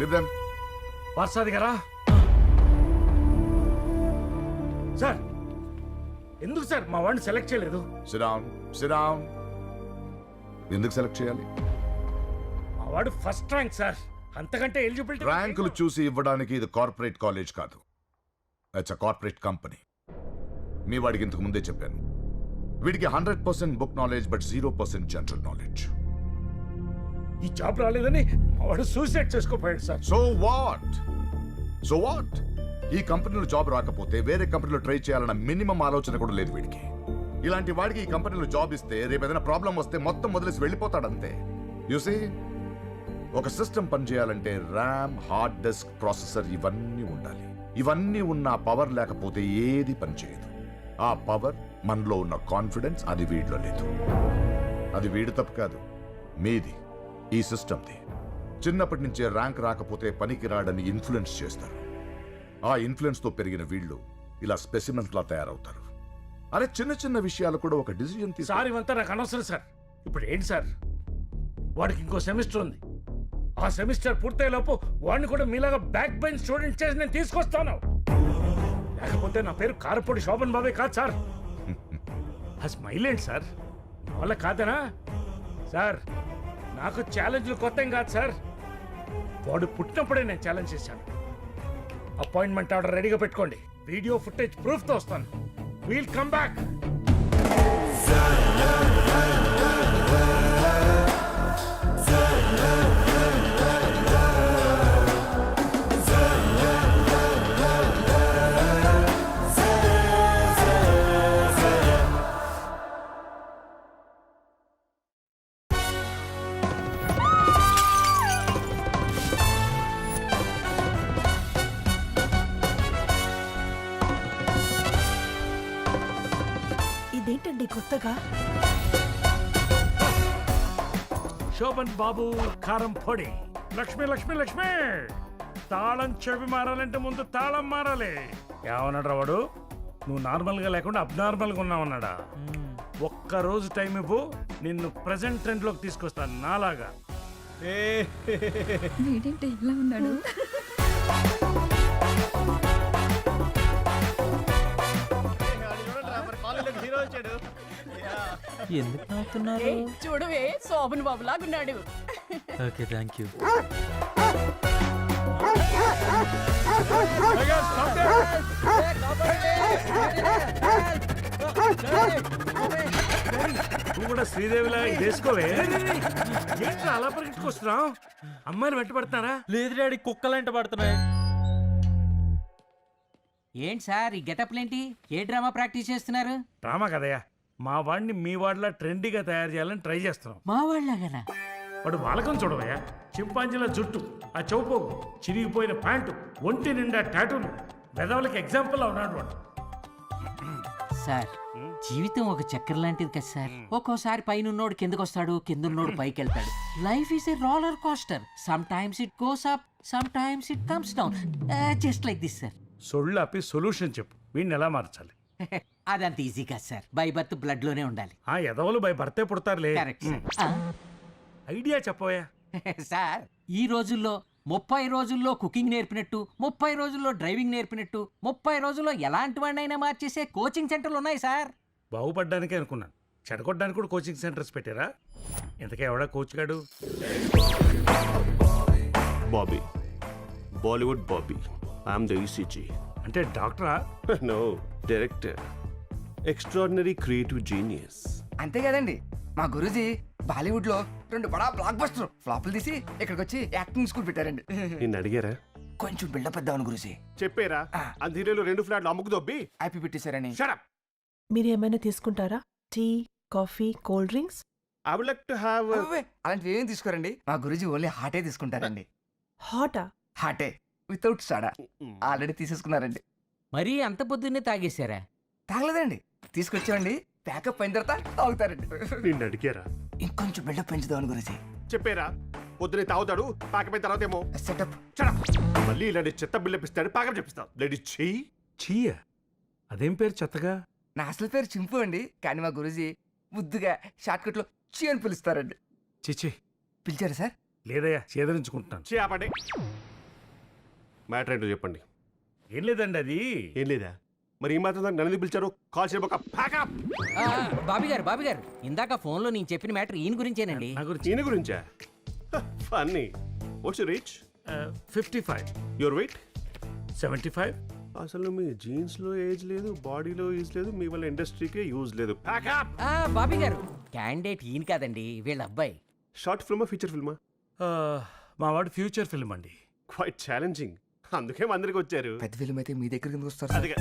Live them పార్సాది గారా? Sir ఎందుకు sir మా వాడిని సెలెక్ట్ చేయలేదు? సిడౌన్ సిడౌన్ ఎందుకు సెలెక్ట్ చేయాలి? మా వాడు ఫస్ట్ ర్యాంక్ సార్. అంతకంటే ఎలిజిబిలిటీ ర్యాంకులు చూసి ఇవ్వడానికి ఇది కార్పొరేట్ కాలేజ్ కాదు. ఇట్స్ అ కార్పొరేట్ కంపెనీ మీ వాడికి ఇంతకు ముందే చెప్పాను. వీడికి hundred percent book knowledge but zero percent general knowledge ఈ జాబ్ రాలేదని వాడు suicide చేసుకోపోయాడు sir. So what so what ఈ కంపెనీలో జాబ్ రాకపోతే వేరే కంపెనీలో ట్రై చేయాలన్న మినిమం ఆలోచన కూడా లేదు వీడికి. ఇలాంటి వాడికి ఈ కంపెనీలో జాబ్ ఇస్తే రేపు ఏదైనా ప్రాబ్లం వస్తే మొత్తం వదిలేసి వెళ్ళిపోతాడంతే. యూసి ఒక సిస్టమ్ పనిచేయాలంటే ర్యామ్ హార్డ్ డిస్క్ ప్రాసెసర్ ఇవన్నీ ఉండాలి. ఇవన్నీ ఉన్న పవర్ లేకపోతే ఏది పనిచేయదు ఆ పవర్ మనలో ఉన్న కాన్ఫిడెన్స్ అది వీడిలో లేదు. అది వీడి తప్పు కాదు. మీది. ఈ సిస్టమ్ది. చిన్నప్పటి నుంచే ర్యాంక్ రాకపోతే పనికి రాడని ఇన్ఫ్లుయెన్స్ చేస్తారు. ఆ ఇన్ఫ్లుయెన్స్తో పెరిగిన వీళ్ళు ఇలా స్పెసిమెంట్ లా తయారవుతారు. అరే చిన్న చిన్న విషయాలు కూడా ఒక డిసిజన్ తీసు సార్ ఇవంతా నాకు అనవసరం సార్. ఇప్పుడు ఏంటి సార్? వాడికి ఇంకో సెమిస్టర్ ఉంది. ఆ సెమిస్టర్ పూర్తయ్యే లోపు వాడిని కూడా మీలాగా బ్యాక్ బెంచ్ స్టూడెంట్ చేసి నేను తీసుకొస్తాను. లేకపోతే నా పేరు కారపూడి శోభన్ బాబే కాదు సార్. ఆ స్మైల్ ఏంటి సార్? నా వల్ల కాదనా? సార్ నాకు ఛాలెంజ్లు కొత్త కాదు సార్ వాడు పుట్టినప్పుడే నేను ఛాలెంజ్ చేశాను. అపాయింట్మెంట్ ఆర్డర్ రెడీగా పెట్టుకోండి. వీడియో ఫుటేజ్ ప్రూఫ్తో వస్తాను. వీల్ కమ్ బ్యాక్ కొత్తగా? శోభన్ బాబు కారం పొడి. లక్ష్మి లక్ష్మి లక్ష్మి! తాళం చెవి మారాలంటే ముందు తాళం మారాలి. ఏమన్నాడు వాడు నువ్వు నార్మల్గా లేకుండా అబ్నార్మల్గా ఉన్నావన్నాడా? ఒక్క రోజు టైం ఇవ్వు నిన్ను ప్రెసెంట్ ట్రెండ్లోకి తీసుకొస్తాను నాలాగా. ఇలా ఉన్నాడు? ఎందుకు నవ్వుతున్నారు చూడవే Shobhan Babu లాగున్నాడు. Okay thank you. నువ్వు కూడా శ్రీదేవిలా ఇది వేసుకోవే? ఏంట్రా అలా పరిగెట్టుకొస్తున్నావు అమ్మాయిని వెంటబడుతున్నారా లేదు డాడీ కుక్కలంట పడుతున్నాయి. ఏంటి సార్ ఈ గెటప్లేంటి? ఏ డ్రామా ప్రాక్టీస్ చేస్తున్నారు? డ్రామా కదయ్యా. మా వాడిని మీ వాడిలా ట్రెండీగా తయారు చేయాలని ట్రై చేస్తున్నాం. మా వాళ్ళగనా వాడు వాలకం చూడవయ్యా. చింపాంజీల జుట్టు ఆ చౌపోగు చిరిగిపోయిన ప్యాంటు ఒంటి నిండా టాటూలు పెదవులకి ఎగ్జాంపుల్ ఉన్నాడు వాడు. సార్ జీవితం ఒక చక్కెర లాంటిది కదా సార్. ఒక్కోసారి పైన ఉన్నోడు కిందకు వస్తాడు కింద ఉన్నోడు పైకి వెళ్తాడు life is a roller coaster sometimes it goes up sometimes it comes down just like this sir సొళ్ళు ఆపి సొల్యూషన్ చెప్పు. వీడిని ఎలా మార్చాలి? అదంత ఈజీ కాదు సార్. బై బర్త్ బ్లడ్లోనే ఉండాలి. ఆ ఎదవలు బై భర్తే పుడతారులే. Correct sir. ఐడియా చెప్పవయ్యా. సార్ ఈ రోజుల్లో ముప్పై రోజుల్లో కుకింగ్ నేర్పినట్టు ముప్పై రోజుల్లో డ్రైవింగ్ నేర్పినట్టు ముప్పై రోజుల్లో ఎలాంటి వాడినైనా మార్చేసే కోచింగ్ సెంటర్లు ఉన్నాయి సార్. బాగుపడ్డానికే అనుకున్నాను. చెడగొట్టడానికి కూడా కోచింగ్ సెంటర్స్ పెట్టారా? ఇంతకే ఎవడా కోచ్ గాడు? Bobby. Bollywood Bobby. I'm the ECG. అంటే డాక్టరా? no, director. Extraordinary creative genius. అంతే కదండి. మా గురూజీ బాలీవుడ్లో రెండు బడా బ్లాక్ బస్టర్ ఫ్లాపులు తీసి ఇక్కడికి వచ్చి యాక్టింగ్ స్కూల్ పెట్టారండి. నిన్ను అడిగారా? కొంచెం బిల్డప్ ఇద్దామని గురూజీ. చెప్పారా? అంధీరేలో రెండు ఫ్లాట్లు అమ్ముకు దొబ్బి? హ్యాపీ పెట్టేశారని. మీరు ఏమైనా తీసుకుంటారా? Tea coffee cold drinks? I would like to అబ్బే, అలాంటివి ఏం తీసుకోరండి. మా గురూజీ ఓన్లీ హాటే తీసుకుంటారండి. హాటా? హాటే. వితౌట్ సడా ఆల్రెడీ తీసేసుకున్నారండి. మరీ అంత పొద్దున్నే తాగేశారా? తాగలేదండి. తీసుకొచ్చామండి ప్యాకప్ అయిన తర్వాత తాగుతారండి. నిన్ను అడిగారా? ఇంకొంచెం బిల్డప్ పెంచుదామని గురూజీ చెప్పారా? పొద్దునే తాగుతాడు పాకమైన తర్వాత ఏమో. సెటప్ మళ్ళీ ఇలాంటి చెత్త బిల్లు ఇస్తాడు పాకం చెప్పిస్తావు లేడీ చెయ్యి చీయ? అదేం పేరు చెత్తగా? నా అసలు పేరు చింపు అండి. కానీ మా గురూజీ ముద్దుగా షార్ట్ కట్లో చీ అని పిలుస్తారండి. చిచి పిలిచారు సార్? లేదయ్యా చేదరించుకుంటున్నాను. చేపండి మ్యాటర్ ఏంటో చెప్పండి. ఏం లేదండి అది. ఏం లేదా? మరి ఈ మాత్రం దానికి నన్ను ఎందుకు పిలిచారు? కాల్ చేయబోక. ప్యాకప్ ఆ, బాబీ గారు బాబీ గారు ఇందాక ఫోన్లో నేను చెప్పిన మ్యాటర్ ఈయన గురించేనండి. నా గురించి ఈయన గురించా? Funny what's your reach fifty five your weight seventy five అసలు మీ జీన్స్లో ఏజ్ లేదు బాడీలో ఏజ్ లేదు మీ వల్ల ఇండస్ట్రీకే యూజ్ లేదు. ప్యాకప్ ఆ, బాబీ గారు క్యాండిడేట్ ఈయన కాదండి వీళ్ళ అబ్బాయి. షార్ట్ ఫిల్మా ఫీచర్ ఫిల్మా మా వాడు ఫ్యూచర్ ఫిల్మ్ అండి. క్వైట్ ఛాలెంజింగ్ అందుకే మా అందరికి వచ్చారు? పెద్ద ఫిల్మ్ అయితే మీ దగ్గర కిందకు వస్తారు సార్ అదిగా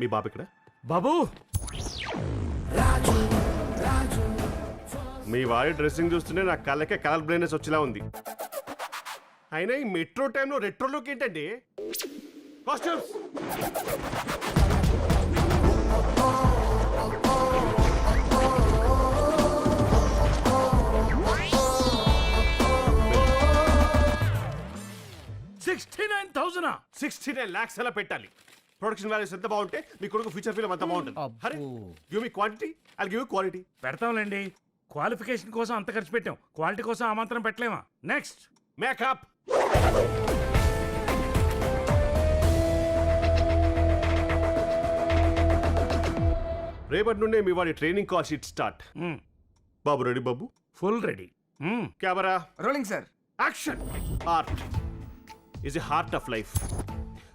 మీ బాబు ఇక్కడ? బాబు! మీ వారి డ్రెస్సింగ్ చూస్తుంటే నా కళ్ళకే కలర్ బ్లైండ్నెస్ వచ్చేలా ఉంది. అయినా ఈ మెట్రో టైంలో రెట్రో లుక్ ఏంటండి? Costumes sixty nine thousand sixty nine lakhs అలా పెట్టాలి. ప్రొడక్షన్ వాల్యూస్ ఎంత బాగుంటే మీ కొడుకు ఫ్యూచర్ ఫిల్మ్ అంత బాగుంటుంది. Hare give me quantity I give quality పెడతాంలేండి. Qualification కోసం అంత ఖర్చు పెట్టాం. క్వాలిటీ కోసం ఆ మాత్రం పెట్టలేమా? నెక్స్ట్ మేకప్ రేపటి నుండే మీ వాడి ట్రైనింగ్ కాల్ షీట్ స్టార్ట్ బాబు ready Babu? Full ready camera rolling sir action art is a heart of life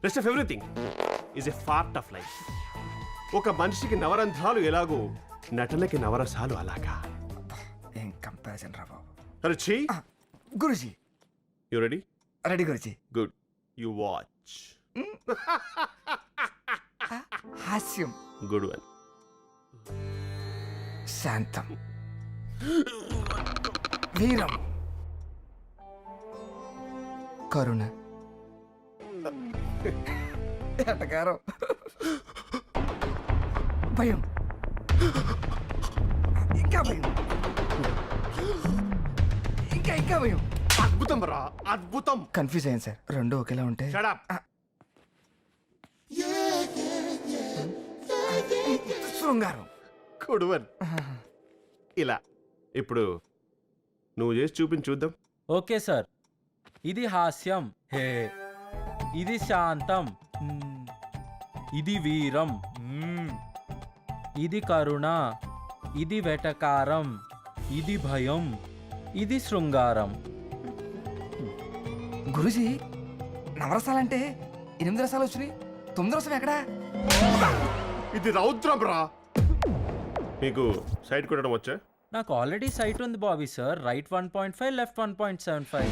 rest of everything is a part of life ఒక మనిషికి నవరంధ్రాలు ఎలాగో నటనకి నవరసాలు అలాగా. ఏం కంపారిజన్ రా బాబు. అరే చీ guruji. You ready ready guruji. Good you watch హాస్యం. గుడ్ వన్ శాంతం. వీరం. కరుణ. ఎటకారం భయం. ఇంకా భయం. ఇంకా ఇంకా భయం. అద్భుతం రా అద్భుతం. కన్ఫ్యూజ్ అయ్యాను సార్. రెండు ఒకేలా ఉంటే. షడప్ శృంగారం. గుడ్ వన్ ఇలా ఇప్పుడు నువ్వు చేసి చూపించి చూద్దాం. Okay sir. ఇది హాస్యం. హే. ఇది శాంతం. ఇది వీరం. ఇది కరుణ. ఇది వెటకారం. ఇది భయం. ఇది శృంగారం. గురుజీ నవరసాలంటే ఎనిమిది రసాలు వచ్చినాయి. తొమ్మిది రసం ఎక్కడా? ఇది రౌద్రం రా. మీకు సైడ్ కొట్టడం వచ్చా? నాకు ఆల్రెడీ సైట్ ఉంది Bobby sir. Right one point five left one point seven five.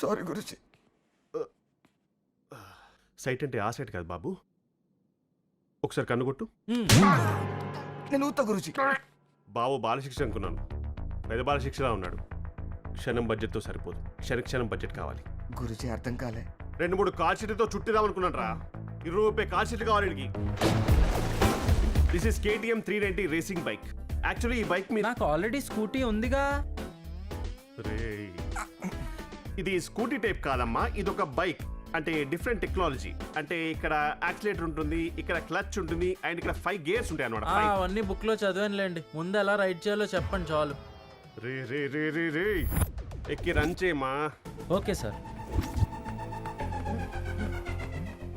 Sorry guruji. Sight అంటే ఆ సైట్ కాదు బాబు. ఒకసారి కన్ను కొట్టు నేను ఊత గురుజీ. బాబు బాలశిక్ష అనుకున్నాను. పెద్ద బాలశిక్షలా ఉన్నాడు. క్షణం బడ్జెట్తో సరిపోదు. క్షణ క్షణం బడ్జెట్ కావాలి. గురుజీ అర్థం కాలే. రెండు మూడు కాల్ షీట్లతో చుట్టిదాం అనుకున్నాను రా ఇరవై రూపాయ కాల్ షీట్లు కావాలి వీడికి this is KTM three ninety racing bike actually ఈ బైక్ మీద నాకు ఆల్రెడీ స్కూటీ ఉందిగా. రేయ్. ఇది స్కూటీ టైప్ కాదమ్మా ఇది ఒక బైక్ అంటే డిఫరెంట్ టెక్నాలజీ అంటే ఇక్కడ యాక్సిలేటర్ ఉంటుంది ఇక్కడ క్లచ్ ఉంటుంది అండ్ ఇక్కడ ఫైవ్ గేర్స్ ఉంటాయి ఆ, అనమాట అవన్నీ బుక్లో చదివానులేండి. ముందు ఎలా రైడ్ చేయాలో చెప్పండి చాలు. రే రే రే రే రే. ఎక్కి రన్ చేయమా ఓకే సార్.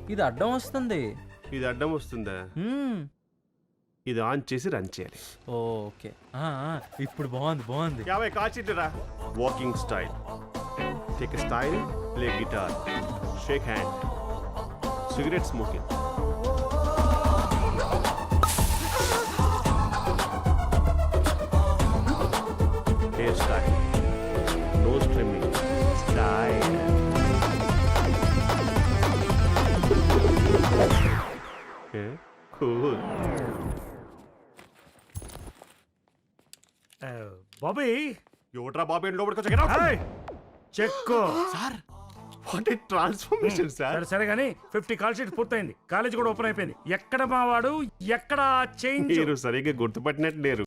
ఇది అడ్డం వస్తుంది. ఇది అడ్డం వస్తుందా? మ్మ్. ఇది ఆన్ చేసి రన్ చేయాలి. ఓకే. ఆ, ఆ, ఇప్పుడు బాగుంది బాగుంది. యాభై కాచిట్టు రా walking style take style play guitar shake hand. Cigarette smoking. Hair style nose trimming style cool Bobby ఎవట్రా బాబు లోపలికి చెక్కు sir what a transformation sir సరే సరే కానీ ఫిఫ్టీ కాల్ షీట్ పూర్తయింది. కాలేజ్ కూడా ఓపెన్ అయిపోయింది. ఎక్కడ మా వాడు ఎక్కడ? చేంజ్ మీరు సరిగ్గా గుర్తుపట్టినట్టు లేరు.